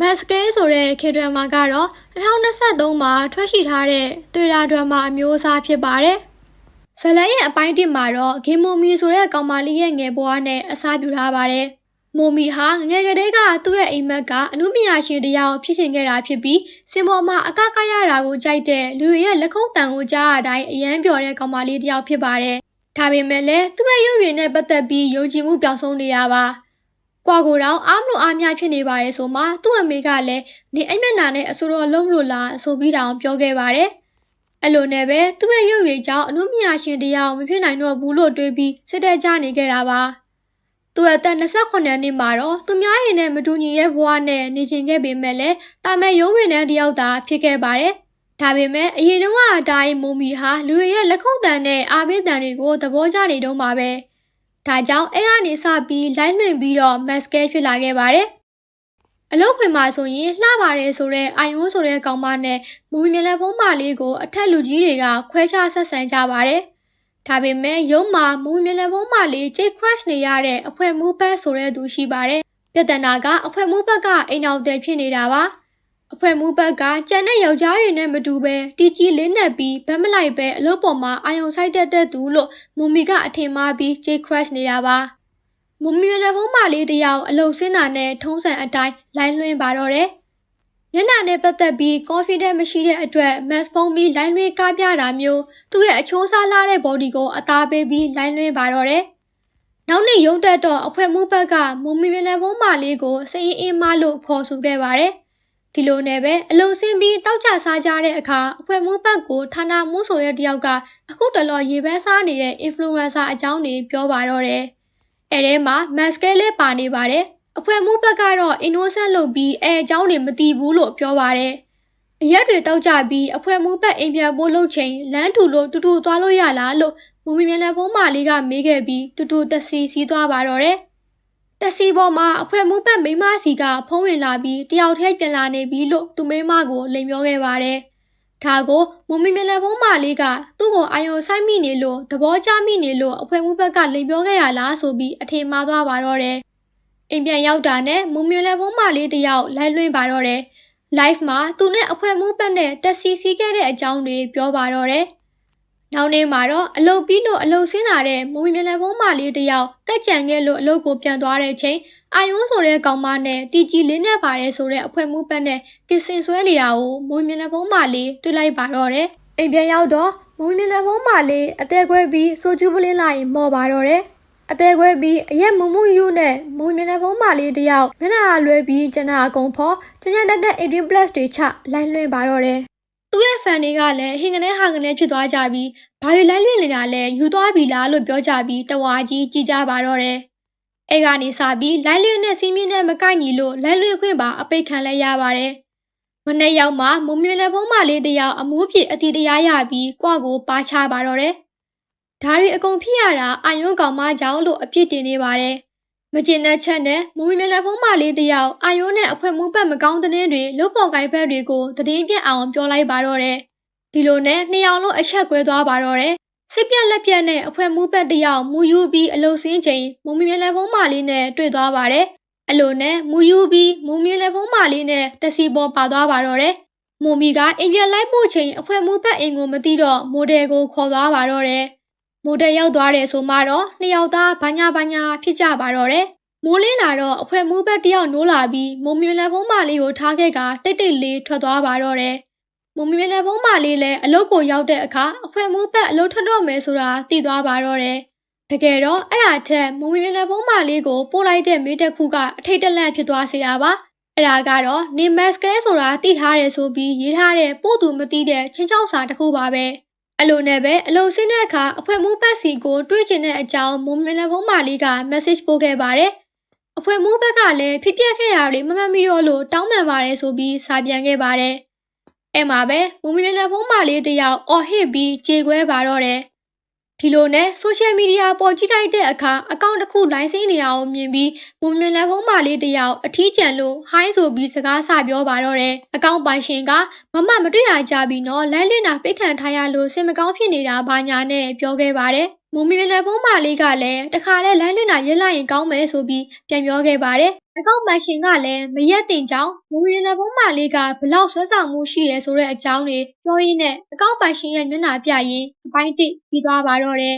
မတ်စကဲဆိုတဲ့ခေဒရမာကတော့2023မှာထွက်ရှိထားတဲ့သွေရာဒရမာအမျိုးအစားဖြစ်ပါတယ်။ဇလန်ရဲ့အပိုင်းတစ်မှာတော့ဂေမိုမီဆိုတဲ့ကောင်မလေးရဲ့ငယ်ဘွားနဲ့အစားပြုထားပါတယ်။မိုမီဟာငယ်ကလေးကသူ့ရဲ့အိမ်မက်ကအမှုပညာရှင်တစ်ယောက်ဖြစ်ရှင်ခဲ့တာဖြစ်ပြီးစင်ပေါ်မှာအကကရတာကိုကြိုက်တဲ့လူတွေရဲ့လက်ခုပ်တံကိုကြားရတိုင်းအယမ်းပျော်တဲ့ကောင်မလေးတစ်ယောက်ဖြစ်ပါတယ်။ဒါပေမဲ့လည်းသူ့ရဲ့ရုပ်ရည်နဲ့ပတ်သက်ပြီးယုံကြည်မှုပျောက်ဆုံးနေရပါ။ ကွာကိုတော့အားမလို့အားများဖြစ်နေပါရဲ့ဆိုမှသူ့အမေကလည်းနေအိမ်မျက်နှာနဲ့အစိုးရလုံးမလို့လားအဆိုပြီးတောင်ပြောခဲ့ပါတယ်။အဲ့လိုနဲ့ပဲသူ့ရဲ့ရုပ်ရည်ကြောင့်အမှုပညာရှင်တရားမဖြစ်နိုင်တော့ဘူးလို့တွေးပြီးစစ်တပ်ကြနေခဲ့တာပါ။သူအသက်28နှစ်မှာတော့သူများရင်နဲ့မတူညီရဲ့ဘဝနဲ့နေကျင်ခဲ့ပေမဲ့လည်းတာမဲရုံးဝင်တဲ့တယောက်သာဖြစ်ခဲ့ပါတယ်။ဒါပေမဲ့အရင်တုန်းကအတိုင်းမူမီဟာလူတွေရဲ့လက်ခုပ်တန်နဲ့အားပေးတန်တွေကိုသဘောကျနေတော့မှာပဲ။ ဒါကြောင့်အဲ့ကနေစပြီးလိုင်းလွင်ပြီးတော့ maskell ဖြစ်လာခဲ့ပါတယ်။အလုတ်ခွင်မှာဆိုရင်လှပါတယ်ဆိုတော့အိုင်ဝန်းဆိုတဲ့ကောင်မနဲ့မူမြလည်းဖုံးမလေးကိုအထက်လူကြီးတွေကခွဲခြားဆက်ဆံကြပါတယ်။ဒါပေမဲ့ရုံးမှာမူမြလည်းဖုံးမလေးဂျိတ် crush နေရတဲ့အဖွဲမူဘက်ဆိုတဲ့သူရှိပါတယ်။ပြဿနာကအဖွဲမူဘက်ကအိမ်အောင်တယ်ဖြစ်နေတာပါ။ အဖွဲမှုဘက်ကကြံတဲ့ယောက်ျားတွေနဲ့မတူပဲတီကြီးလေးနဲ့ပြီးဘက်မလိုက်ပဲအလုပ်ပေါ်မှာအာယုံဆိုင်တက်တဲ့သူလို့မူမီကအထင်မှားပြီး J crush နေတာပါမူမီလည်းဖုံးမလေးတယောက်အလုပ်စင်းတာနဲ့ထုံးစံအတိုင်းလိုင်းလွှင်းပါတော့တယ်မျက်နှာနဲ့ပတ်သက်ပြီး confident မရှိတဲ့အတွက် mask ဖုံးပြီးလိုင်းလွှင်းကားပြတာမျိုးသူ့ရဲ့အချိုးစားလာတဲ့ body ကိုအသားပေးပြီးလိုင်းလွှင်းပါတော့တယ်နောက်နေ့ရုံတက်တော့အဖွဲမှုဘက်ကမူမီလည်းဖုံးမလေးကိုစရင်အင်းမလို့ခေါ်ဆိုခဲ့ပါတယ်။ ဒီလိုနဲ့ပဲအလုံဆင်းပြီးတောက်ချစားကြတဲ့အခါအဖွဲမှုဘက်ကိုဌာနမှုဆိုတဲ့တယောက်ကအခုတလောရေပန်းစားနေတဲ့ influencer အကြောင်းတွေပြောပါတော့တယ်။အဲထဲမှာ maskell လေးပါနေပါတယ်။အဖွဲမှုဘက်ကတော့ innocent လုပ်ပြီးအဲအကြောင်းတွေမသိဘူးလို့ပြောပါတယ်။အရက်တွေတောက်ကြပြီးအဖွဲမှုဘက်အိမ်ပြန်ပို့လို့ချိန်လမ်းထူလို့တူတူသွားလို့ရလားလို့မူမီမြန်လဖုံးမလေးကမေးခဲ့ပြီးတူတူတစီစီးသွားပါတော့တယ်။ တက်စီပေါ်မှာအဖွဲမှုပတ်မိမစီကဖုံးဝင်လာပြီးတယောက်တည်းပြန်လာနေပြီလို့သူမိမကိုလိန်ပြောခဲ့ပါတယ်။ဒါကိုမမီမလည်းဖုံးမလေးကသူ့ကိုအာယုံဆိုင်မိနေလို့သဘောကျမိနေလို့အဖွဲမှုဘက်ကလိန်ပြောခဲ့ရလားဆိုပြီးအထင်မှားသွားပါတော့တယ်။အိမ်ပြန်ရောက်တာနဲ့မမီလည်းဖုံးမလေးတယောက်လိုက်လွှင့်ပါတော့တယ်။ live မှာသူနဲ့အဖွဲမှုဘက်နဲ့တက်စီစီးခဲ့တဲ့အကြောင်းတွေပြောပါတော့တယ်။ နောက်နေ့မှာတော့အလုတ်ပြီးလို့အလုတ်ဆင်းလာတဲ့မူမီမြလန်ဖုံးမလေးတယောက်ကက်ကြံခဲ့လို့အလုတ်ကိုပြန်သွားတဲ့ချိန်အာယွန်းဆိုတဲ့ကောင်မနဲ့တီဂျီလေးနဲ့ပါတယ်ဆိုတဲ့အဖွဲမှုပတ်နဲ့ကစ်စင်ဆွဲနေတာကိုမူမီမြလန်ဖုံးမလေးတွေ့လိုက်ပါတော့တယ်။အိမ်ပြန်ရောက်တော့မူမီမြလန်ဖုံးမလေးအသေးခွဲပြီးဆိုကျူးပလင်းလိုက်မော်ပါတော့တယ်။အသေးခွဲပြီးအရက်မူမူယူနဲ့မူမြင်တဲ့ဖုံးမလေးတယောက်မျက်နှာလွဲပြီးကျန်တာအကုန်ဖော်ကျန်ကျန်တက်တက်18 plus တွေချလိုက်လွှင့်ပါတော့တယ် သူ့ရဲ့ fan တွေကလည်းဟင်ကနေဟာကနေဖြစ်သွားကြပြီးဘာတွေလိုက်လွင့်နေတာလဲယူသွားပြီလားလို့ပြောကြပြီးတဝါကြီးကြည်ကြပါတော့တယ်။အဲကနေစပြီးလိုက်လွင့်နဲ့စီးမြင့်နဲ့မကိုက်ညီလို့လိုက်လွင့်ခွင့်ပါအပိတ်ခံလဲရပါတယ်။မနေ့ရောက်မှမုံမြင်လက်ဖုံးမလေးတယောက်အမိုးပြစ်အတီတရားရပြီးကွာကိုပါချပါတော့တယ်။ဒါတွေအကုန်ဖြစ်ရတာအာယွန်းကောင်မကြောင့်လို့အပြစ်တင်နေပါတယ် မကျင်တဲ့ချက်နဲ့မူမီမလက်ဖုံးမလေးတယောက်အာယုံနဲ့အဖွဲမှုပတ်မကောင်းတဲ့တင်းတွေလုတ်ပေါ်ကိုင်ဖက်တွေကိုသတင်းပြက်အောင်ပြောလိုက်ပါတော့တယ်။ဒီလိုနဲ့နှစ်ယောက်လုံးအချက်ကွဲသွားပါတော့တယ်။စစ်ပြက်လက်ပြက်နဲ့အဖွဲမှုပတ်တယောက်မူယူပြီးအလုစင်းချိန်မူမီမလက်ဖုံးမလေးနဲ့တွေ့သွားပါတယ်။အလိုနဲ့မူယူပြီးမူမီလက်ဖုံးမလေးနဲ့တစီပေါ်ပါသွားပါတော့တယ်။မိုမီကအိမ်ပြန်လိုက်ဖို့ချိန်အဖွဲမှုပတ်အိမ်ကိုမသိတော့မိုဒယ်ကိုခေါ်သွားပါတော့တယ်။ မိုတယ်ရောက်သွားတယ်ဆိုမှတော့နှစ်ယောက်သားဘာညာဘာညာဖြစ်ကြပါတော့တယ်မိုးလင်းလာတော့အဖွဲမူးဘက်တယောက်နိုးလာပြီးမုံမြင်လက်ဖုံးမလေးကိုထားခဲ့ကတိတ်တိတ်လေးထွက်သွားပါတော့တယ်မုံမြင်လက်ဖုံးမလေးလည်းအလုတ်ကိုရောက်တဲ့အခါအဖွဲမူးဘက်အလုတ်ထွက်တော့မယ်ဆိုတာသိသွားပါတော့တယ်တကယ်တော့အဲ့ဒါထက်မုံမြင်လက်ဖုံးမလေးကိုပို့လိုက်တဲ့မိတက်ခုကအထိတ်တလန့်ဖြစ်သွားစေတာပါအဲ့ဒါကတော့နေမတ်စကဲဆိုတာသိထားတယ်ဆိုပြီးရေးထားတဲ့ပို့သူမသိတဲ့ချင်းချောက်စာတစ်ခုပါပဲ။ အလိုနဲ့ပဲအလုံဆင်းတဲ့အခါအဖွဲမှုပတ်စီကိုတွေးချင်တဲ့အကြောင်းမုံမလဖုံးမာလေးက message ပို့ခဲ့ပါတယ်။အဖွဲမှုဘက်ကလည်းဖြစ်ပျက်ခဲ့တာတွေမမှတ်မိတော့လို့တောင်းပန်ပါတယ်ဆိုပြီးစာပြန်ခဲ့ပါတယ်။အဲ့မှာပဲမုံမလဖုံးမာလေးတယောက်အော်ဟစ်ပြီးကြေခွဲပါတော့တယ်။ ဒီလိုနဲ့ social media ပေါ်ကြည့်လိုက်တဲ့အခါအကောင့်တစ်ခုလိုင်းစင်းနေအောင်မြင်ပြီးမွန်မြင်လက်ဖုံးမလေးတယောက်အထီးကျန်လို့ဟိုင်းဆိုပြီးစကားဆပြောပါတော့တယ်အကောင့်ပိုင်ရှင်ကမမမတွေ့ရကြပြီနော်လမ်းလွင့်တာပိတ်ခံထားရလို့စင်မကောင်းဖြစ်နေတာဘာညာနဲ့ပြောခဲ့ပါတယ် မုံမီနယ်ဖုံးမလေးကလည်းတခါလဲလမ်းတွင်သာရက်လိုက်ရင်ကောင်းမယ်ဆိုပြီးပြန်ပြောခဲ့ပါတယ်။အကောင့်ပိုင်ရှင်ကလည်းမရက်တင်ကြောင်းမုံမီနယ်ဖုံးမလေးကဘလောက်ဆွဲဆောင်မှုရှိရဲဆိုတဲ့အကြောင်းတွေပြောရင်းနဲ့အကောင့်ပိုင်ရှင်ရဲ့မျက်နှာပြရင်းအပိုင်းတစ်ပြီးသွားပါတော့တယ်